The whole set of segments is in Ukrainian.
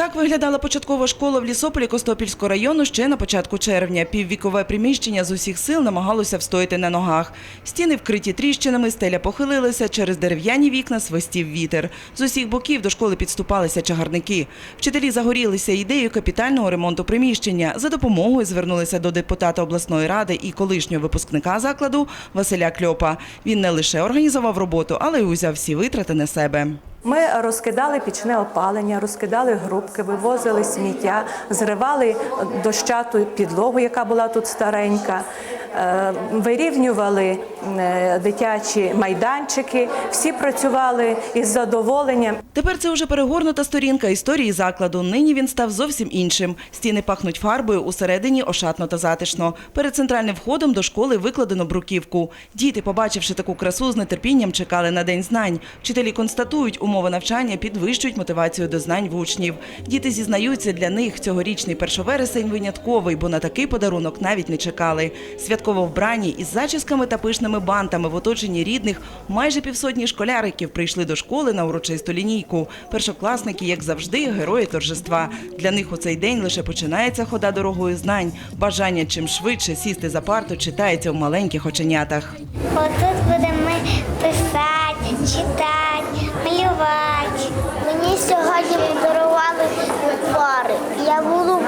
Так виглядала початкова школа в Лісополі Костопільського району ще на початку червня. Піввікове приміщення з усіх сил намагалося встояти на ногах. Стіни вкриті тріщинами, стеля похилилася, через дерев'яні вікна свистів вітер. З усіх боків до школи підступалися чагарники. Вчителі загорілися ідеєю капітального ремонту приміщення. За допомогою звернулися до депутата обласної ради і колишнього випускника закладу Василя Кльопа. Він не лише організував роботу, але й узяв всі витрати на себе. Ми розкидали пічне опалення, розкидали грубки, вивозили сміття, зривали дощату підлогу, яка була тут старенька, вирівнювали е, дитячі майданчики. Всі працювали із задоволенням. Тепер це вже перегорнута сторінка історії закладу. Нині він став зовсім іншим. Стіни пахнуть фарбою, усередині ошатно та затишно. Перед центральним входом до школи викладено бруківку. Діти, побачивши таку красу, з нетерпінням чекали на день знань. Вчителі констатують, умови навчання підвищують мотивацію до знань в учнів. Діти зізнаються, для них цьогорічний першовересень винятковий, бо на такий подарунок навіть не чекали. Святково вбрані із зачісками та пишними бантами в оточенні рідних майже півсотні школяриків прийшли до школи на урочисту лінійку. Першокласники, як завжди, герої торжества. Для них у цей день лише починається хода дорогою знань. Бажання чим швидше сісти за парту читається в маленьких оченятах. Отут будемо писати, читати, малювати. Мені сьогодні подарували твари. Я буду.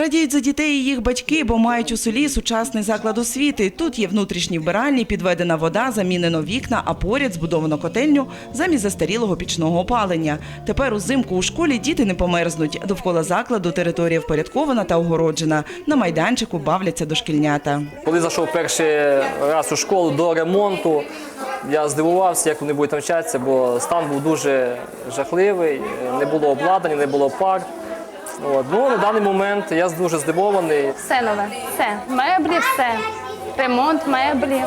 Радіють за дітей і їх батьки, бо мають у селі сучасний заклад освіти. Тут є внутрішні вбиральні, підведена вода, замінено вікна, а поряд збудовано котельню замість застарілого пічного опалення. Тепер узимку у школі діти не померзнуть. Довкола закладу територія впорядкована та огороджена. На майданчику бавляться дошкільнята. Коли зайшов перший раз у школу до ремонту, я здивувався, як вони будуть навчатися, бо стан був дуже жахливий, не було обладнання, не було пар. От. Ну, на даний момент я дуже здивований. Все нове, все. Меблі, все. Ремонт меблі,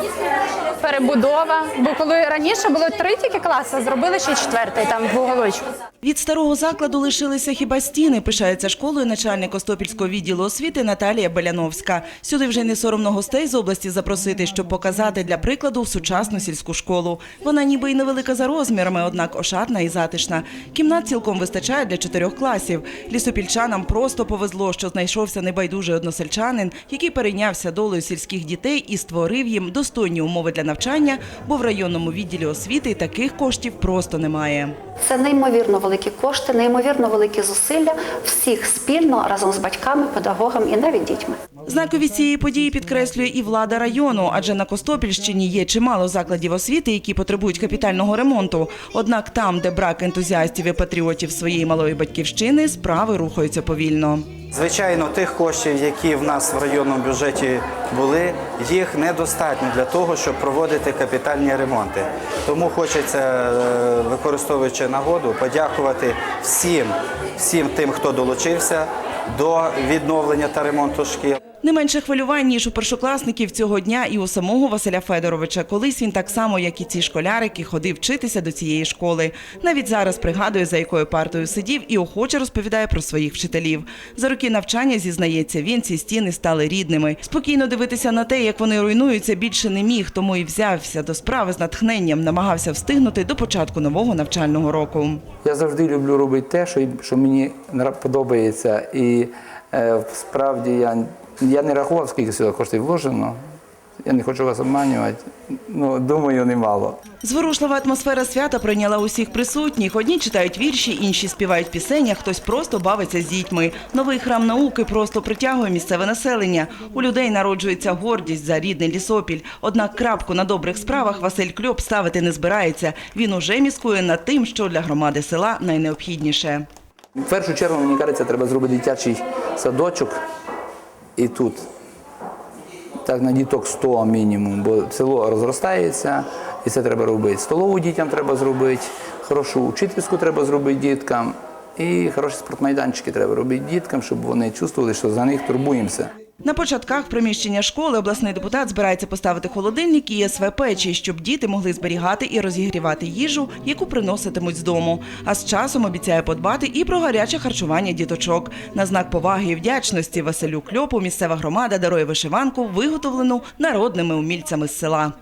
перебудова. Бо коли раніше було три тільки класи, зробили ще четвертий там в уголочку. Від старого закладу лишилися хіба стіни, пишається школою начальник Костопільського відділу освіти Наталія Беляновська. Сюди вже не соромно гостей з області запросити, щоб показати для прикладу сучасну сільську школу. Вона ніби й невелика за розмірами, однак ошатна і затишна. Кімнат цілком вистачає для чотирьох класів. Лісопільчанам просто повезло, що знайшовся небайдужий односельчанин, який перейнявся долею сільських дітей і створив їм достойні умови для навчання, бо в районному відділі освіти таких коштів просто немає. Це неймовірно великі кошти, неймовірно великі зусилля всіх спільно разом з батьками, педагогами і навіть дітьми. Знаковість цієї події підкреслює і влада району, адже на Костопільщині є чимало закладів освіти, які потребують капітального ремонту. Однак там, де брак ентузіастів і патріотів своєї малої батьківщини, справи рухаються повільно. Звичайно, тих коштів, які в нас в районному бюджеті були, їх недостатньо для того, щоб проводити капітальні ремонти. Тому хочеться, е, використовуючи нагоду, подякувати всім, всім тим, хто долучився до відновлення та ремонту шкіл. Не менше хвилювань, ніж у першокласників цього дня і у самого Василя Федоровича. Колись він так само, як і ці школярики, ходив вчитися до цієї школи. Навіть зараз пригадує, за якою партою сидів і охоче розповідає про своїх вчителів. За роки навчання, зізнається, він ці стіни стали рідними. Спокійно дивитися на те, як вони руйнуються, більше не міг, тому і взявся до справи з натхненням, намагався встигнути до початку нового навчального року. Я завжди люблю робити те, що, мені подобається. І е, справді я, я не рахував, скільки сюди коштів вложено. Я не хочу вас обманювати. Ну, думаю, немало. Зворушлива атмосфера свята прийняла усіх присутніх. Одні читають вірші, інші співають пісень, а хтось просто бавиться з дітьми. Новий храм науки просто притягує місцеве населення. У людей народжується гордість за рідний лісопіль. Однак крапку на добрих справах Василь Кльоп ставити не збирається. Він уже міскує над тим, що для громади села найнеобхідніше. В першу чергу, мені кажеться, треба зробити дитячий садочок і тут. Так, на діток 100 мінімум, бо село розростається, і це треба робити. Столову дітям треба зробити, хорошу учительську треба зробити діткам, і хороші спортмайданчики треба робити діткам, щоб вони чувствували, що за них турбуємося. На початках приміщення школи обласний депутат збирається поставити холодильник і СВ печі, щоб діти могли зберігати і розігрівати їжу, яку приноситимуть з дому. А з часом обіцяє подбати і про гаряче харчування діточок. На знак поваги і вдячності Василю Кльопу місцева громада дарує вишиванку, виготовлену народними умільцями з села.